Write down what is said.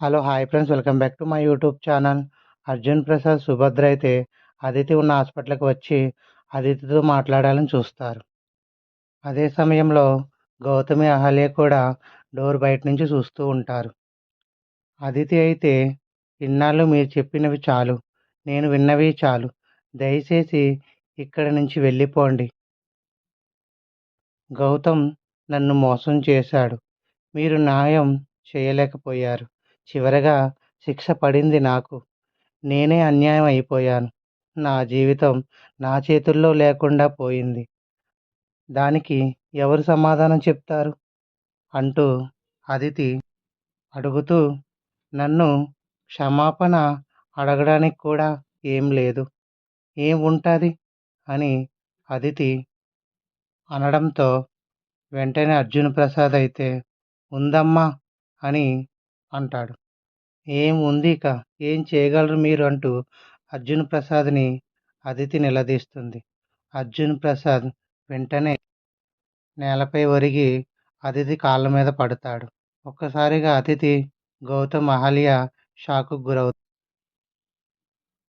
Hello hi friends. Welcome back to my YouTube channel. Arjun Prasad Subhadra అయితే అదితి ఉన్న హాస్పిటల్కి వచ్చి అదితితో మాట్లాడాలని చూస్తారు. అదే సమయంలో గౌతమి అహల్య కూడా డోర్ బయట నుంచి చూస్తూ ఉంటారు. అదితి అయితే ఇన్నాళ్ళు మీరు చెప్పినవి చాలు. నేను విన్నవి చాలు. దయచేసి ఇక్కడి నుంచి వెళ్ళిపోండి. గౌతమ్ నన్ను మోసం చేశాడు. మీరు న్యాయం చేయలేకపోయారు. చివరగా శిక్ష పడింది నాకు. నేనే అన్యాయం అయిపోయాను. నా జీవితం నా చేతుల్లో లేకుండా పోయింది. దానికి ఎవరు సమాధానం చెప్తారు? అంటూ అదితి అడుగుతూ నన్ను క్షమాపణ అడగడానికి కూడా ఏం లేదు. ఏం ఉంటుంది? అని అదితి అనడంతో వెంటనే అర్జున్ ప్రసాద్ అయితే ఉందమ్మా అని అంటాడు. ఏం ఉంది ఇక ఏం చేయగలరు మీరు? అంటూ అర్జున్ ప్రసాద్ని అదితి నిలదీస్తుంది. అర్జున్ ప్రసాద్ వెంటనే నేలపై ఒరిగి అతిథి కాళ్ళ మీద పడతాడు. ఒక్కసారిగా అతిథి గౌతమ్ అహల్య షాకు గురవుతుంది